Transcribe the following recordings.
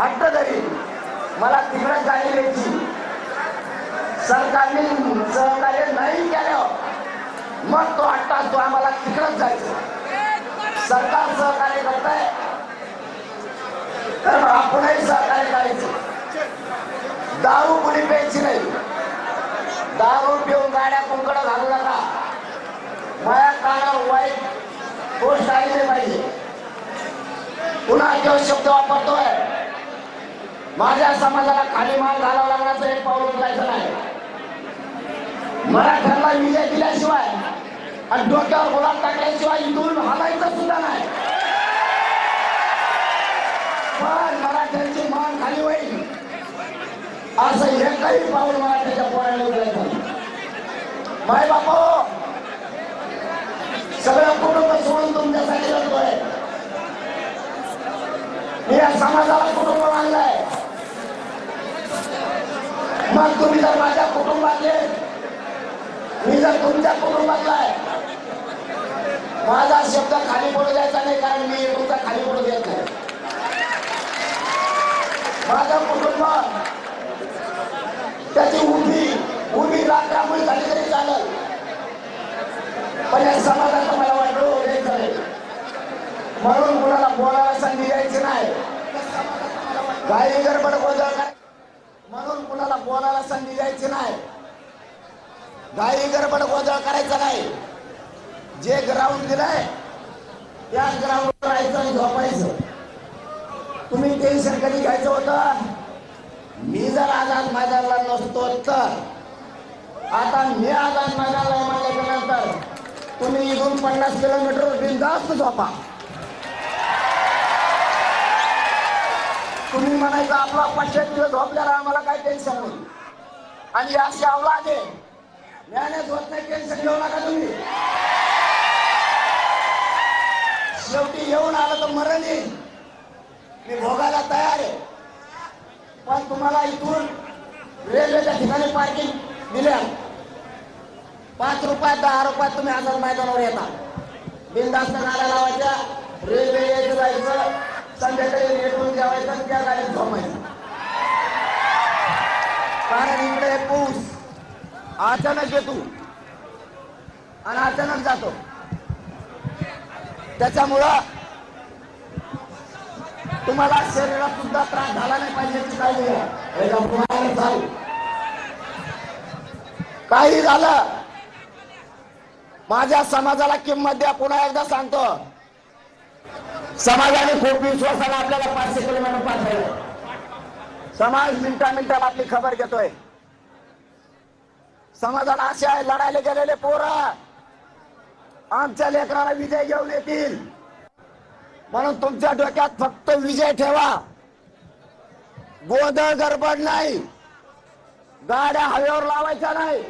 हट्ट धरी मला तिकडे गाडी द्यायची सरकारने सहकार्य नाही केलं. मग तो हट्टा तो आम्हाला तिकडच जायचं. सरकार सहकार्य करत आहे तर आपणही सहकार्य करायचं. दारू कुणी प्यायची नाही. दारू पिऊन गाड्या कुंकड घालू नका. माझ्या कानावर वाईट गोष्ट आली पाहिजे. पुन्हा तो शब्द वापरतोय. माझ्या समाजाला खाली माल घालावा लागण्याचं एक पाऊल उचलायचं नाही. मराठ्यांना विजय दिल्याशिवाय आणि डोक्यावर गुलाब टाकल्याशिवाय इथून हलायचं सुद्धा नाही. पण मराठ्यांची मान खाली होईल. असं एकही पाऊल मराठ्याच्या पोराने उचलायचं माय बापो सगळं कुटुंब सोडून तुमच्यासाठी लढतोय. मी या समाजाला कुटुंब मानलंय मग तुम्ही जर माझ्या कुटुंबातले मी जर तुमच्या कुटुंबातला आहे माझा शब्द खाली पडू द्यायचा नाही कारण मी तुमचा खाली पडू देत नाही. माझं कुटुंब त्याची उभी उभी लाकडामुळे झाली तरी चालत पण या समाजाचं मला वाटलं हो, द्यायचं नाही म्हणून कुणाला बोलायला संधी द्यायची नाही. काही गडबड गोंधळ काय कोणाला संधी द्यायची नाही. गाई गडबड गोंधळ करायचा नाही. जे ग्राउंड दिलंय त्या ग्राउंड राहायचं आणि झोपायचं. तुम्ही टेन्शन कधी घ्यायचं होतं? मी जर आझाद मैदानला नसतो तर. आता मी आझाद मैदानला माझ्याच्या नंतर. तुम्ही इथून पन्नास किलोमीटर बिंदास्त झोपा. तुम्ही म्हणायचं आपला पाचशे दिवस झोपल्याला आम्हाला काही टेन्शन नाही. आणि अशी अवलाद आहे ज्ञानच होत नाही टेन्शन घेऊ नका तुम्ही. शेवटी येऊन आलं तर मरण येईल. मी भोगायला तयार आहे. पण तुम्हाला इथून रेल्वेच्या ठिकाणी पार्किंग दिल्या. पाच रुपयात दहा रुपयात तुम्ही आझाद मैदानावर येता. बिंदास्त गाड्या लावायच्या. रेल्वे यायचं जायचं. संध्याकाळी रेटून जेवायचं आणि त्या गाडीत झोपायचं. कारण इकडे पाऊस. अचानक येतो. आणि अचानक जातो. त्याच्यामुळं तुम्हाला शरीरात सुद्धा त्रास झाला नाही पाहिजे काही झालं. माझ्या समाजाला किंमत द्या पुन्हा एकदा सांगतो. समाजाने खूप विश्वासाने आपल्याला पाचशे किलोमीटर पाठवलं समाज मिनटा मिनटात आपली खबर घेतोय. समाजाला असे आहे लढायला गेलेले पोरं आमच्या लेकराला विजय घेऊन येतील. म्हणून तुमच्या डोक्यात फक्त विजय ठेवा. गोंधळ गडबड नाही. गाड्या हवेवर लावायच्या नाही.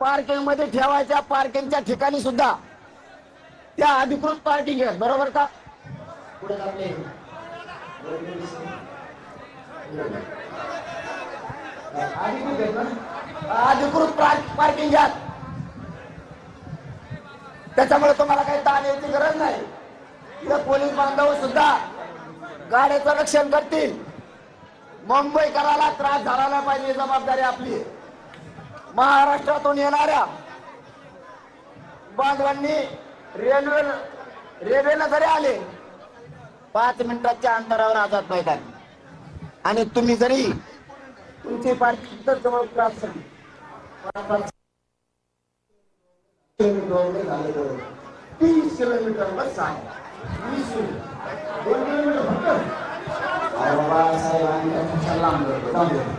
पार्किंगमध्ये ठेवायच्या पार्किंगच्या ठिकाणी सुद्धा. त्या अधिकृत पार्टी घ्या बरोबर का? पुढे आपले अधिकृत पार्किंग घ्या त्याच्यामुळे तुम्हाला काही ताण यायची गरज नाही. इथं पोलीस बांधव सुद्धा गाड्याचं रक्षण करतील. मुंबई मुंबईकराला त्रास झाला नाही पाहिजे जबाबदारी आपली महाराष्ट्रातून येणाऱ्या बांधवांनी रेल्वे रेल्वेनं जरी आले पाच मिनिटाच्या अंतरावर आझाद मैदान. आणि तुम्ही जरी तुमची पार्टी तर जवळ त्रास तीस किलोमीटर बस आहे वीस किलोमीटर. दोन किलोमीटर फक्त. अरे